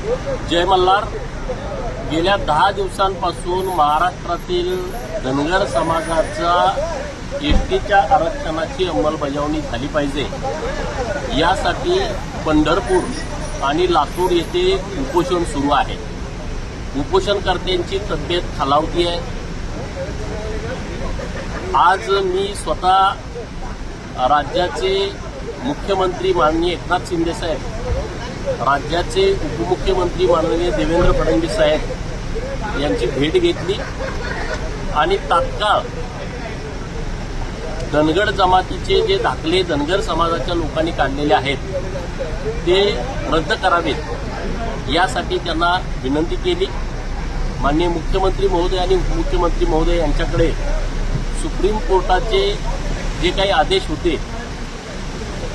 जय मल्हार. गेल्या दहा दिवसांपासून महाराष्ट्रातील धनगर समाजाचा एसटीच्या आरक्षणाची अंमलबजावणी झाली पाहिजे. यासाठी पंढरपूर आणि लातूर येथे उपोषण सुरू आहे. उपोषणकर्त्यांची तब्येत खालावती आहे. आज मी स्वतः राज्याचे मुख्यमंत्री माननीय एकनाथ शिंदे साहेब राज्याचे उपमुख्यमंत्री माननीय देवेंद्र फडणवीस साहेब यांची भेट घेतली आणि तात्काळ धनगड जमातीचे जे दाखले धनगर समाजाच्या लोकांनी काढलेले आहेत ते रद्द करावेत यासाठी त्यांना विनंती केली. माननीय मुख्यमंत्री महोदय आणि उपमुख्यमंत्री महोदय यांच्याकडे सुप्रीम कोर्टाचे जे काही आदेश होते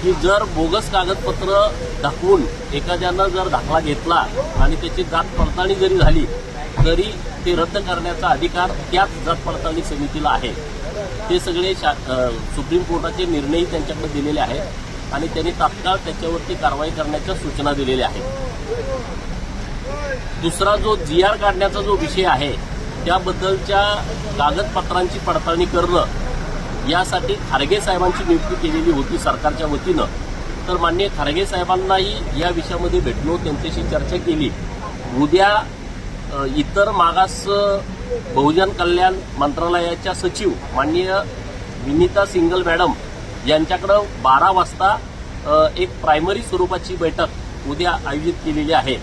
की जर बोगस कागदपत्र दाखवून एखाद्यानं जर दाखला घेतला आणि त्याची जात पडताळणी जरी झाली तरी ते रद्द करण्याचा अधिकार त्याच जात पडताळणी समितीला आहे. ते सगळे शा सुप्रीम कोर्टाचे निर्णयही त्यांच्याकडे दिलेले आहेत आणि त्यांनी तात्काळ त्याच्यावरती कारवाई करण्याच्या सूचना दिलेल्या आहेत. दुसरा जो जी आर काढण्याचा जो विषय आहे त्याबद्दलच्या कागदपत्रांची पडताळणी करणं यासाठी खारगे साहेबांची नियुक्ती केलेली होती सरकारच्या वतीनं. तर माननीय खारगे साहेबांनाही या विषयामध्ये भेटलो त्यांच्याशी चर्चा केली. उद्या इतर मागास बहुजन कल्याण मंत्रालयाच्या सचिव माननीय विनीता सिंगल मॅडम यांच्याकडं बारा वाजता एक प्रायमरी स्वरूपाची बैठक उद्या आयोजित केलेली आहे.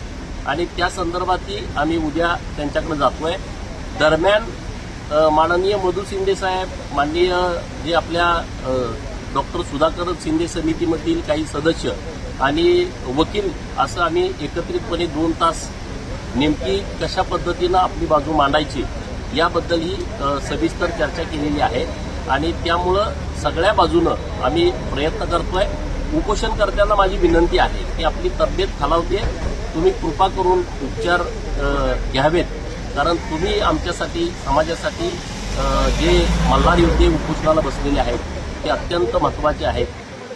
आणि त्या संदर्भातही आम्ही उद्या त्यांच्याकडे जातोय. दरम्यान माननीय मधु शिंदे साहेब माननीय जे आपल्या डॉक्टर सुधाकर शिंदे समितीमधील काही सदस्य आणि वकील असं आम्ही एकत्रितपणे दोन तास नेमकी कशा पद्धतीनं आपली बाजू मांडायची याबद्दल ही सविस्तर चर्चा केलेली आहे. आणि त्यामुळं सगळ्या बाजूनं आम्ही प्रयत्न करतोय. उपोषणकर्त्यांना माझी विनंती आहे की आपली तब्येत खालावते तुम्ही कृपा करून उपचार घ्यावेत. कारण तुम्ही आमच्यासाठी समाजासाठी जे मल्हार योद्धे उपोषणाला बसलेले आहेत ते अत्यंत महत्त्वाचे आहेत.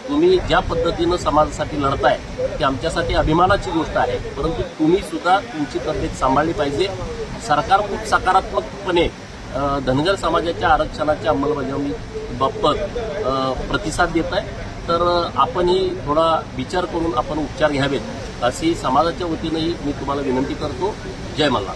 तुम्ही ज्या पद्धतीनं समाजासाठी लढताय ती आमच्यासाठी अभिमानाची गोष्ट आहे. परंतु तुम्ही सुद्धा तुमची तब्येत सांभाळली पाहिजे. सरकार खूप सकारात्मकपणे धनगर समाजाच्या आरक्षणाच्या अंमलबजावणी बाबत प्रतिसाद देत आहे तर आपणही थोडा विचार करून आपण उपचार घ्यावेत अशी समाजाच्या वतीनंही मी तुम्हाला विनंती करतो. जय मल्हार.